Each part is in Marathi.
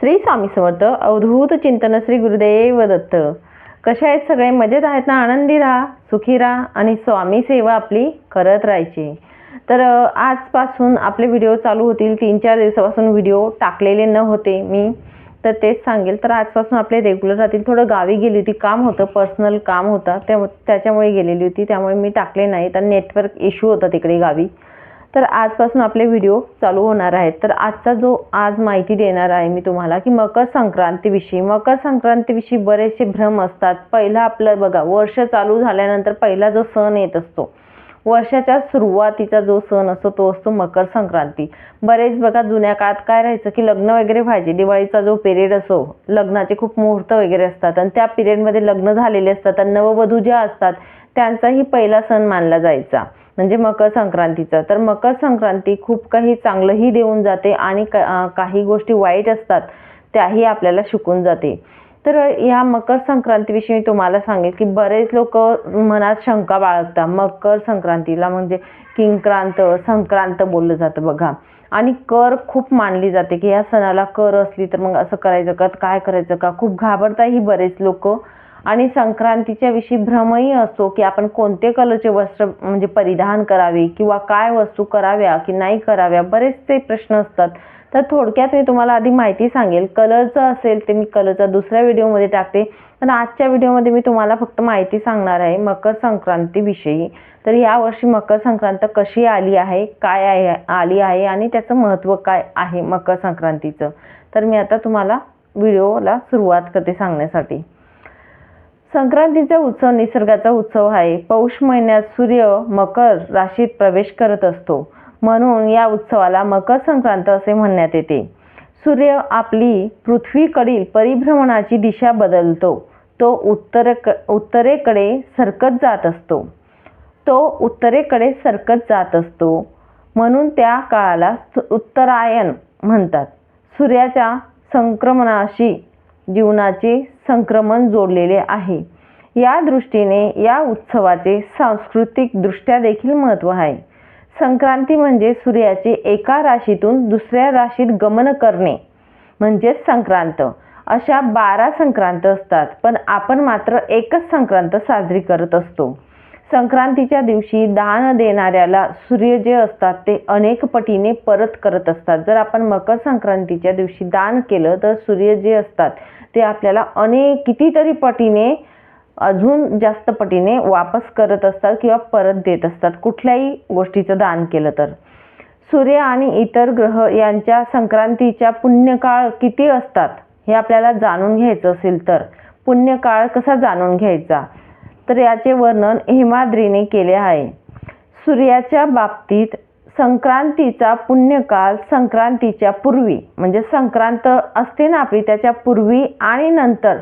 श्री स्वामी समर्थ अवधूत चिंतन श्री गुरुदेव दत्त. कसे आहेत सगळे? मजेत आहेत ना? आनंदी राहा सुखी राहा आणि स्वामी सेवा आपली करत राहायची. तर आजपासून आपले व्हिडिओ चालू होतील. तीन चार दिवसापासून व्हिडिओ टाकलेले न होते मी. तर तेच सांगेल. तर आजपासून आपले रेग्युलर राहतील. थोडं गावी गेली होती. काम होतं. पर्सनल काम होतं. त्या त्याच्यामुळे गेलेली होती. त्यामुळे मी टाकले नाही तर नेटवर्क इश्यू होता तिकडे गावी. तर आजपासून आपले व्हिडिओ चालू होणार आहेत. तर आजचा जो आज माहिती देणार आहे मी तुम्हाला की मकर संक्रांतीविषयी. मकर संक्रांतीविषयी बरेचसे भ्रम असतात. पहिला आपलं बघा वर्ष चालू झाल्यानंतर पहिला जो सण येत असतो वर्षाच्या सुरुवातीचा जो सण असतो तो असतो मकर संक्रांती. बरेच बघा जुन्या काळात काय राहायचं की लग्न वगैरे व्हायचे दिवाळीचा जो पिरियड असो लग्नाचे खूप मुहूर्त वगैरे असतात आणि त्या पिरियडमध्ये लग्न झालेले असतात आणि नववधू ज्या असतात त्यांचाही पहिला सण मानला जायचा. म्हणजे मकर संक्रांतीचा. तर मकर संक्रांती खूप काही चांगलंही देऊन जाते आणि का- काही गोष्टी वाईट असतात त्याही आपल्याला शिकून जाते. तर या मकर संक्रांतीविषयी मी तुम्हाला सांगेल की बरेच लोक मनात शंका बाळगतात. मकर संक्रांतीला म्हणजे किंक्रांत संक्रांत बोललं जातं बघा. आणि कर खूप मानली जाते की या सणाला कर असली तर मग असं करायचं का? काय करायचं का? खूप घाबरताही बरेच लोक आणि संक्रांतीच्या विषयी भ्रमही असतो की आपण कोणते कलरचे वस्त्र म्हणजे परिधान करावे किंवा काय वस्तू कराव्या की नाही कराव्या बरेचसे प्रश्न असतात. तर थोडक्यात मी तुम्हाला आधी माहिती सांगेल. कलरचं असेल ते मी कलरचा दुसऱ्या व्हिडिओमध्ये टाकते पण आजच्या व्हिडिओमध्ये मी तुम्हाला फक्त माहिती सांगणार आहे मकर संक्रांतीविषयी तर यावर्षी मकर संक्रांत कशी आली आहे काय आहे आली आहे आणि त्याचं महत्त्व काय आहे मकर संक्रांतीचं? तर मी आता तुम्हाला व्हिडिओला सुरुवात करते सांगण्यासाठी. संक्रांतीचा उत्सव निसर्गाचा उत्सव आहे. पौष महिन्यात सूर्य मकर राशीत प्रवेश करत असतो. म्हणून या उत्सवाला मकर संक्रांत असे म्हणण्यात येते. सूर्य आपली पृथ्वीकडील परिभ्रमणाची दिशा बदलतो. तो उत्तर उत्तरेकडे सरकत जात असतो. तो उत्तरेकडे सरकत जात असतो. म्हणून त्या काळाला उत्तरायण म्हणतात. सूर्याच्या संक्रमणाशी जीवनाचे संक्रमण जोडलेले आहे. या दृष्टीने या उत्सवाचे सांस्कृतिक दृष्ट्या देखील महत्त्व आहे. संक्रांती म्हणजे सूर्याचे एका राशीतून दुसऱ्या राशीत गमन करणे म्हणजेच संक्रांत. अशा बारा संक्रांत असतात पण आपण मात्र एकच संक्रांत साजरी करत असतो. संक्रांतीच्या दिवशी दान देणाऱ्याला सूर्य जे असतात ते अनेक पटीने परत करत असतात. जर आपण मकर संक्रांतीच्या दिवशी दान केलं तर सूर्य जे असतात ते आपल्याला अनेक कितीतरी पटीने अजून जास्त पटीने वापस करत असतात किंवा परत देत असतात. कुठल्याही गोष्टीचं दान केलं तर. सूर्य आणि इतर ग्रह यांच्या संक्रांतीच्या पुण्यकाळ किती असतात हे आपल्याला जाणून घ्यायचं असेल तर. पुण्यकाळ कसा जाणून घ्यायचा? तर याचे वर्णन हेमाद्रीने केले आहे. सूर्याच्या बाबतीत संक्रांतीचा पुण्यकाल संक्रांतीच्या पूर्वी म्हणजे संक्रांत असते ना आपली त्याच्या पूर्वी आणि नंतर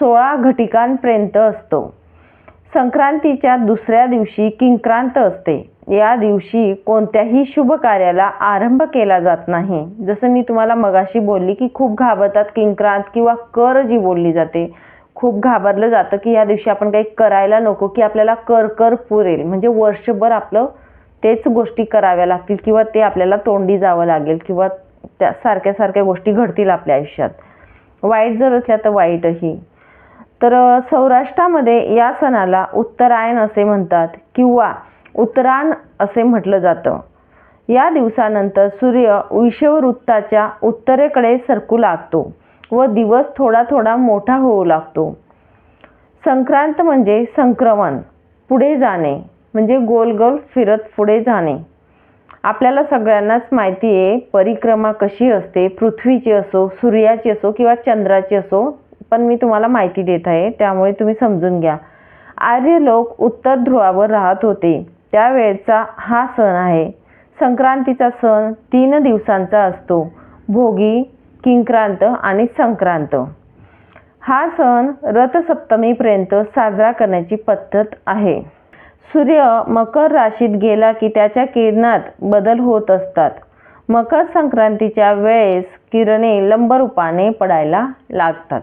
सोळा घटिकांपर्यंत असतो. संक्रांतीच्या दुसऱ्या दिवशी किंक्रांत असते. या दिवशी कोणत्याही शुभ कार्याला आरंभ केला जात नाही. जसं मी तुम्हाला मगाशी बोलली की खूप घाबरतात किंक्रांत किंवा कर जी बोलली जाते. खूप घाबरलं जातं की या दिवशी आपण काही करायला नको की आपल्याला कर कर पुरेल. म्हणजे वर्षभर आपलं तेच गोष्टी कराव्या लागतील किंवा ते आपल्याला तोंडी जावं लागेल किंवा त्या सारख्या सारख्या गोष्टी घडतील आपल्या आयुष्यात. वाईट जर असल्या तर वाईटही. तर सौराष्ट्रामध्ये या सणाला उत्तरायण असे म्हणतात किंवा उत्तरायण असे म्हटलं जातं. या दिवसानंतर सूर्य विषववृत्ताच्या उत्तरेकडे सरकू लागतो. व दिवस थोडा थोडा मोठा होऊ लागतो. संक्रांत म्हणजे संक्रमण पुढे जाणे म्हणजे गोल गोल फिरत पुढे जाणे. आपल्याला सगळ्यांनाच माहिती आहे परिक्रमा कशी असते पृथ्वीची असो सूर्याची असो किंवा चंद्राची असो पण मी तुम्हाला माहिती देत आहे त्यामुळे तुम्ही समजून घ्या. आर्य लोक उत्तर ध्रुवावर राहत होते. त्यावेळेचा हा सण आहे. संक्रांतीचा सण तीन दिवसांचा असतो. भोगी किंक्रांत आणि संक्रांत. हा सण रथसप्तमीपर्यंत साजरा करण्याची पद्धत आहे. सूर्य मकर राशीत गेला की त्याच्या किरणात बदल होत असतात. मकर संक्रांतीच्या वेळेस किरणे लंबरूपाने पडायला लागतात.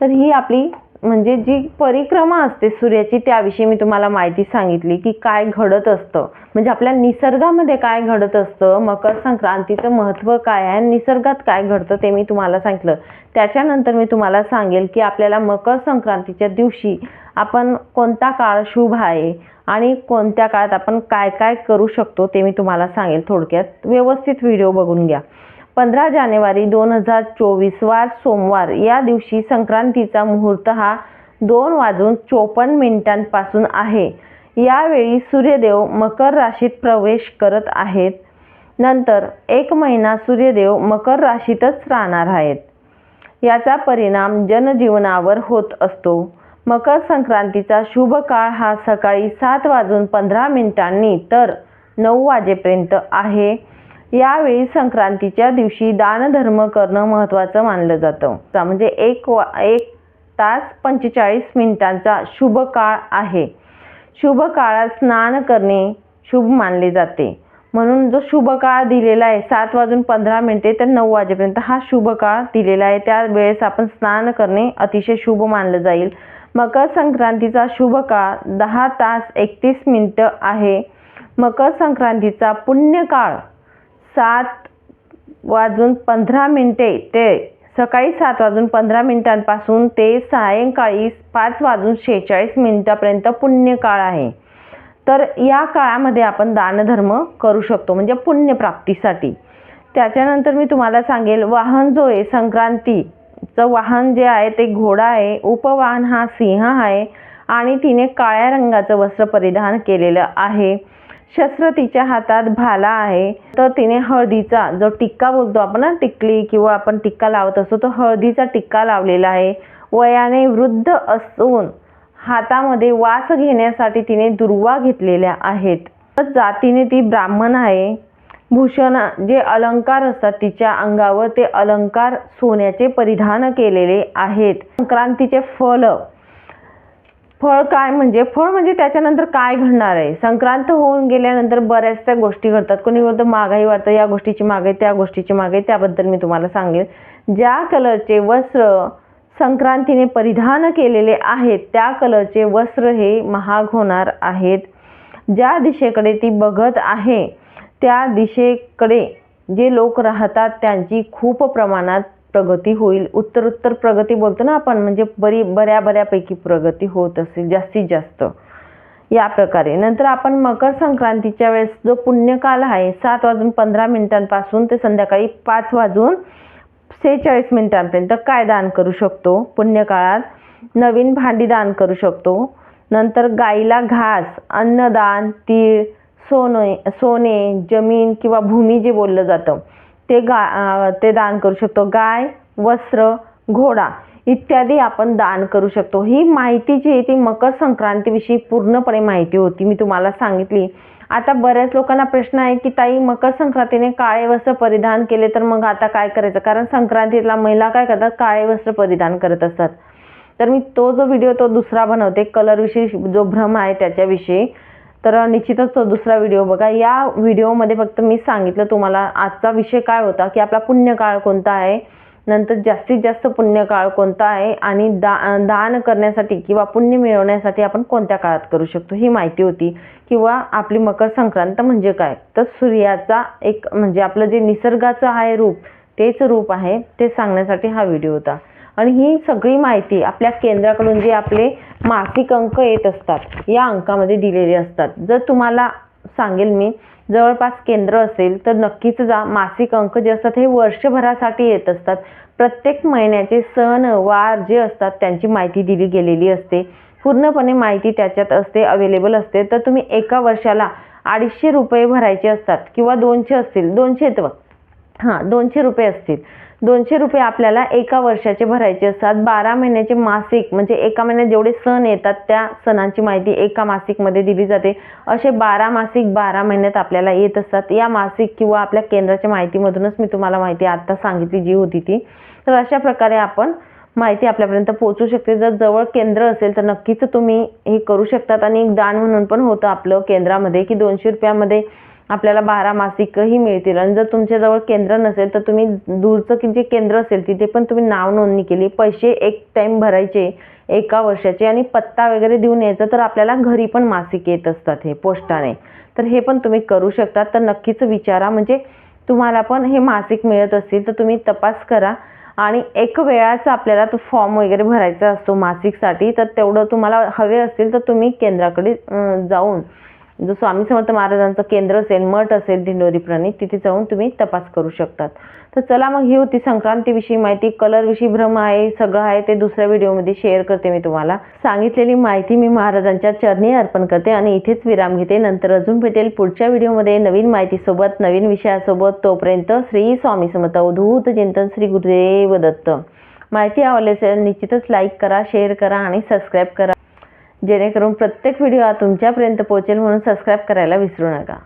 तर ही आपली म्हणजे जी परिक्रमा असते सूर्याची त्याविषयी मी तुम्हाला माहिती सांगितली की काय घडत असतं. म्हणजे आपल्या निसर्गामध्ये काय घडत असतं मकर संक्रांतीचं महत्त्व काय आहे निसर्गात काय घडतं ते मी तुम्हाला सांगितलं. त्याच्यानंतर मी तुम्हाला सांगेल की आपल्याला मकर संक्रांतीच्या दिवशी आपण कोणता काळ शुभ आहे आणि कोणत्या काळात आपण काय काय करू शकतो ते मी तुम्हाला सांगेल. थोडक्यात व्यवस्थित व्हिडिओ बघून घ्या. पंधरा जानेवारी दोन हजार चोवीस वार सोमवार या दिवशी संक्रांतीचा मुहूर्त हा दोन वाजून चोपन्न मिनिटांपासून आहे. यावेळी सूर्यदेव मकर राशीत प्रवेश करत आहेत. नंतर एक महिना सूर्यदेव मकर राशीतच राहणार आहेत. याचा परिणाम जनजीवनावर होत असतो. मकर संक्रांतीचा शुभ काळ हा सकाळी सात वाजून पंधरा मिनिटांनी तर नऊ वाजेपर्यंत आहे. यावेळी संक्रांतीच्या दिवशी दानधर्म करणं महत्त्वाचं मानलं जातं. म्हणजे एक वा एक तास पंचेचाळीस मिनिटांचा शुभ काळ आहे. शुभ काळात स्नान करणे शुभ मानले जाते. म्हणून जो शुभ काळ दिलेला आहे सात वाजून पंधरा मिनिटे तर नऊ वाजेपर्यंत हा शुभ काळ दिलेला आहे. त्या वेळेस आपण स्नान करणे अतिशय शुभ मानलं जाईल. मकर संक्रांतीचा शुभ काळ दहा तास एकतीस मिनिटं आहे. मकर संक्रांतीचा पुण्यकाळ सात वाजून पंधरा मिनटे ते सकाळी सात वाजून पंधरा मिनिटांपासून ते सायंकाळी पाच वाजून शेहेचाळीस मिनिटापर्यंत पुण्यकाळ आहे. तर या काळामध्ये आपण दानधर्म करू शकतो म्हणजे पुण्यप्राप्तीसाठी. त्याच्यानंतर मी तुम्हाला सांगेल वाहन जो आहे संक्रांतीचं वाहन जे आहे ते घोडा आहे उपवाहन हा सिंह आहे आणि तिने काळ्या रंगाचं वस्त्र परिधान केलेलं आहे. शस्त्र तिच्या हातात भाला आहे तर तिने हळदीचा जो टिक्का बोलतो आपण ना टिकली किंवा आपण टिक्का लावत असतो तो हळदीचा टिक्का लावलेला आहे. वयाने वृद्ध असून हातामध्ये वास घेण्यासाठी तिने दुर्वा घेतलेल्या आहेत. तर जातीने ती ब्राह्मण आहे. भूषण जे अलंकार असतात तिच्या अंगावर ते अलंकार सोन्याचे परिधान केलेले आहेत. संक्रांतीचे फल फळ काय म्हणजे? फळ म्हणजे त्याच्यानंतर काय घडणार आहे? संक्रांत होऊन गेल्यानंतर बऱ्याचशा गोष्टी घडतात. कोणी बोलतं महागाई वाढतं या गोष्टीची मागे त्या गोष्टीची मागे त्याबद्दल मी तुम्हाला सांगेन ज्या कलरचे वस्त्र संक्रांतीने परिधान केलेले आहेत त्या कलरचे वस्त्र हे महाग होणार आहेत. ज्या दिशेकडे ती बघत आहे त्या दिशेकडे जे लोक राहतात त्यांची खूप प्रमाणात प्रगती होईल. उत्तर उत्तर प्रगती बोलतो ना आपण म्हणजे बरी बऱ्या बऱ्यापैकी प्रगती होत असेल जास्तीत जास्त. या प्रकारे. नंतर आपण मकर संक्रांतीच्या वेळेस जो पुण्यकाल आहे सात वाजून पंधरा मिनिटांपासून ते संध्याकाळी पाच वाजून सेहेचाळीस मिनिटांपर्यंत काय दान करू शकतो? पुण्यकाळात नवीन भांडी दान करू शकतो. नंतर गाईला घास अन्नदान तीळ सोने सोने जमीन किंवा भूमी जे बोललं जातं. ते गा ते दान करू शकतो. गाय वस्त्र घोडा इत्यादी आपण दान करू शकतो. ही माहिती जी आहे ती मकर संक्रांतीविषयी पूर्णपणे माहिती होती. मी तुम्हाला सांगितली. आता बऱ्याच लोकांना प्रश्न आहे की ताई मकर संक्रांतीने काळे वस्त्र परिधान केले तर मग आता काय करायचं? कारण संक्रांतीला महिला काय करतात? काळे वस्त्र परिधान करत असतात. तर मी तो जो व्हिडिओ तो दुसरा बनवते कलरविषयी जो भ्रम आहे त्याच्याविषयी. तर निश्चितच तो दुसरा व्हिडिओ बघा. या व्हिडिओमध्ये फक्त मी सांगितलं तुम्हाला आजचा विषय काय होता की आपला पुण्यकाळ कोणता आहे नंतर जास्तीत जास्त पुण्यकाळ कोणता आहे आणि दा दान करण्यासाठी किंवा पुण्य मिळवण्यासाठी आपण कोणत्या काळात करू शकतो ही माहिती होती. किंवा आपली मकर संक्रांत म्हणजे काय? तर सूर्याचा एक म्हणजे आपलं जे निसर्गाचं आहे रूप तेच रूप आहे ते सांगण्यासाठी हा व्हिडिओ होता. आणि ही सगळी माहिती आपल्या केंद्राकडून जे आपले मासिक अंक येत असतात. या अंकामध्ये दिलेले असतात. जर तुम्हाला सांगेल मी जवळपास केंद्र असेल तर नक्कीच जा. मासिक अंक जे असतात हे वर्षभरासाठी येत असतात. प्रत्येक महिन्याचे सण वार जे असतात त्यांची माहिती दिली गेलेली असते. पूर्णपणे माहिती त्याच्यात असते अवेलेबल असते. तर तुम्ही एका वर्षाला अडीचशे रुपये भरायचे असतात किंवा दोनशे असतील दोनशे तर हां दोनशे रुपये असतील. दोनशे रुपये आपल्याला एका वर्षाचे भरायचे असतात. बारा महिन्याचे मासिक म्हणजे एका महिन्यात जेवढे सण येतात त्या सणांची माहिती एका मासिकमध्ये दिली जाते. असे बारा मासिक बारा महिन्यात आपल्याला येत असतात. या मासिक किंवा आपल्या केंद्राच्या माहितीमधूनच मी तुम्हाला माहिती आत्ता सांगितली जी होती ती. तर अशा प्रकारे आपण माहिती आपल्यापर्यंत पोहोचू शकते. जर जवळ केंद्र असेल तर नक्कीच तुम्ही हे करू शकतात. आणि एक दान म्हणून पण होतं आपलं केंद्रामध्ये की दोनशे रुपयामध्ये आपल्याला बारा मासिकही मिळतील. आणि जर तुमच्याजवळ केंद्र नसेल तर तुम्ही दूरचं की जे केंद्र असेल तिथे पण तुम्ही नाव नोंदणी केली. पैसे एक टाईम भरायचे एका वर्षाचे आणि पत्ता वगैरे देऊन यायचं तर आपल्याला घरी पण मासिक येत असतात हे पोस्टाने. तर हे पण तुम्ही करू शकता. तर नक्कीच विचारा. म्हणजे तुम्हाला पण हे मासिक मिळत असतील तर तुम्ही तपास करा. आणि एक वेळाचा आपल्याला तो फॉर्म वगैरे भरायचा असतो मासिकसाठी तर तेवढं तुम्हाला हवे असतील तर तुम्ही केंद्राकडे जाऊन जो स्वामी समर्थ महाराजांचं केंद्र असेल मठ असेल दिंडोरी तिथे जाऊन तुम्ही तपास करू शकतात. तर चला मग ही होती संक्रांतीविषयी माहिती. कलरविषयी भ्रम आहे सगळं आहे ते दुसऱ्या व्हिडिओमध्ये शेअर करते मी तुम्हाला. सांगितलेली माहिती मी महाराजांच्या चरणी अर्पण करते आणि इथेच विराम घेते. नंतर अजून भेटेल पुढच्या व्हिडिओमध्ये नवीन माहितीसोबत नवीन विषयासोबत. तोपर्यंत श्री स्वामी समर्थ अवधूत चिंतन श्री गुरुदेव दत्त माहिती आवडली असेल निश्चितच लाईक करा शेअर करा आणि सबस्क्राईब करा. जेणेकरून प्रत्येक व्हिडिओ हा तुमच्यापर्यंत पोहोचेल म्हणून सबस्क्राईब करायला विसरू नका.